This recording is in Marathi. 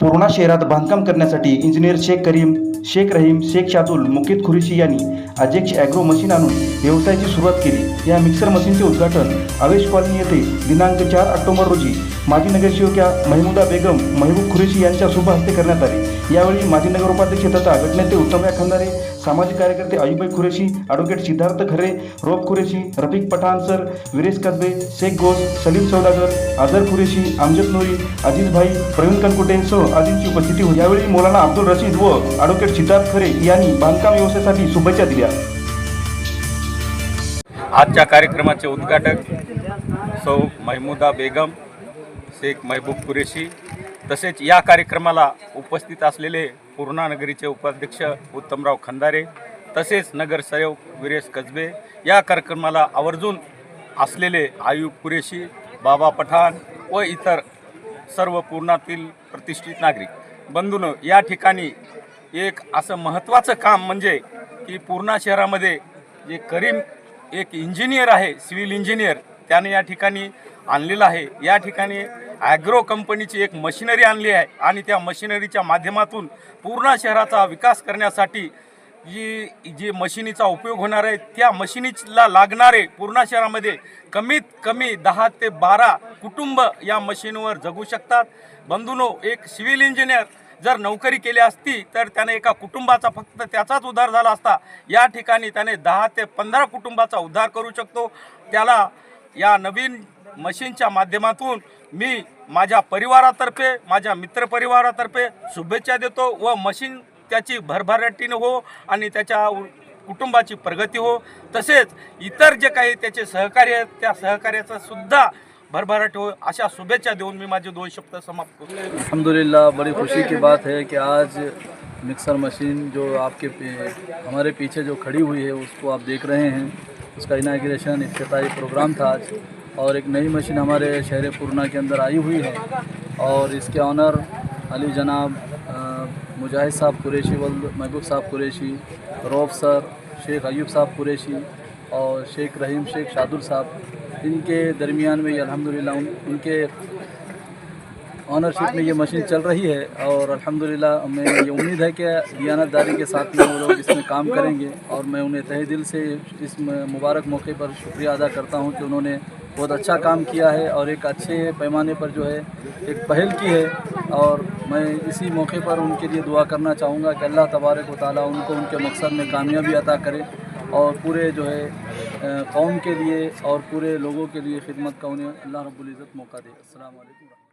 पूर्णा शहरात बांधकाम करण्यासाठी इंजिनियर शेख करीम शेख रहीम शेख शादुल मुकेत खुरेशी यांनी अजेक्ष ॲग्रो मशीन आणून व्यवसायाची सुरुवात केली. या मिक्सर मशीनचे उद्घाटन आवेश कॉलनी येथे दिनांक चार ऑक्टोबर रोजी माजी नगरसेवक्या महमुदा बेगम महबूब खुरेशी यांच्या शुभ हस्ते करण्यात आले. यावेळी माजी नगरोपाध्यक्ष तथा गटनेते उत्तमया खंदारे सामाजिक कार्यकर्ते अयुबाई खुरेशी ॲडव्होकेट सिद्धार्थ खरे रोप खुरेशी रफिक पठाण सर विरेश कसबे शेख घोष सलीम सौदागर आझर खुरेशी आमजद नोरी अजिजभाई प्रवीण कनकुटे सह आदींची उपस्थिती होती यावेळी मौलाना अब्दुल रशीद व ॲडव्होकेट सिद्धार्थ खरे यांनी बांधकाम व्यवसायासाठी शुभेच्छा दिल्या. आजच्या कार्यक्रमाचे उद्घाटक सौ महमुदा बेगम शेख महबूब कुरेशी तसेच या कार्यक्रमाला उपस्थित असलेले पूर्णा नगरीचे उपाध्यक्ष उत्तमराव खंदारे तसेच नगरसेवक विरेश कसबे या कार्यक्रमाला आवर्जून असलेले आयुब कुरेशी बाबा पठाण व इतर सर्व पूर्णातील प्रतिष्ठित नागरिक. बंधून या ठिकाणी एक असं महत्त्वाचं काम म्हणजे की पूर्णा शहरामध्ये जे करीम एक इंजिनियर आहे सिव्हिल इंजिनियर त्याने या ठिकाणी आणलेलं आहे. या ठिकाणी ॲग्रो कंपनीची एक मशिनरी आणली आहे आणि त्या मशिनरीच्या माध्यमातून पूर्ण शहराचा विकास करण्यासाठी जी जी मशिनीचा उपयोग होणार आहे त्या मशिनीला लागणारे पूर्णा शहरामध्ये कमीत कमी दहा ते बारा कुटुंब या मशीनवर जगू शकतात. बंधूनो एक सिव्हिल इंजिनियर जर नोकरी केली असती तर त्याने एका कुटुंबाचा फक्त त्याचाच उद्धार झाला असता या ठिकाणी त्याने दहा ते पंधरा कुटुंबाचा उद्धार करू शकतो. त्याला या नवीन मशीनच्या माध्यमातून मी माझ्या परिवारातर्फे माझ्या मित्रपरिवारातर्फे शुभेच्छा देतो व मशीन त्याची भरभराटीने हो आणि त्याच्या कुटुंबाची प्रगती हो. तसेच इतर जे काही त्याचे सहकार्य आहेत त्या सहकार्याचा सुद्धा भरभराट हो. अशा शुभेच्छा देऊन मी माझे दोन शब्द समाप्त करतो. अल्हम्दुलिल्लाह बड़ी खुशी की बात है कि आज मिक्सर मशीन जो आपके हमारे पीछे जो खड़ी हुई है उसको आप देख रहे हैं। उसका इनाग्रेशन इफ्ताही प्रोग्राम था आज। और एक नई मशीन हमारे शहर पूर्णा के अंदर आई हुई है। और इसके ऑनर अली जनाब मुजाहिद साहब कुरेशी वल महबूब साहब कुरैशी रौफ सर शेख अयूब साहब कुरैशी और शेख रहीम शेख शादुल साहब इनके दरमियान में ये अल्हम्दुलिल्लाह उन, इनके ऑनरशिप में ये मशीन चल रही है और अल्हम्दुलिल्लाह हमें ये उम्मीद है कि दियानतदारी के साथ में वो लोग इसमें काम करेंगे और मैं उन्हें तहे दिल से इस मुबारक मौके पर शुक्रिया अदा करता हूँ कि उन्होंने बहुत अच्छा काम किया है और एक अच्छे पैमाने पर जो है एक पहल की है और मैं इसी मौके पर उनके लिए दुआ करना चाहूँगा कि अल्लाह तबारक व ताली उनको उनके मकसद में कामयाबी अता करे और पूरे जो है कौम के लिए और पूरे लोगों के लिए खिदमत का उन्हें अल्लाह रब्बुल इज़्ज़त मौका दे। वालेकुम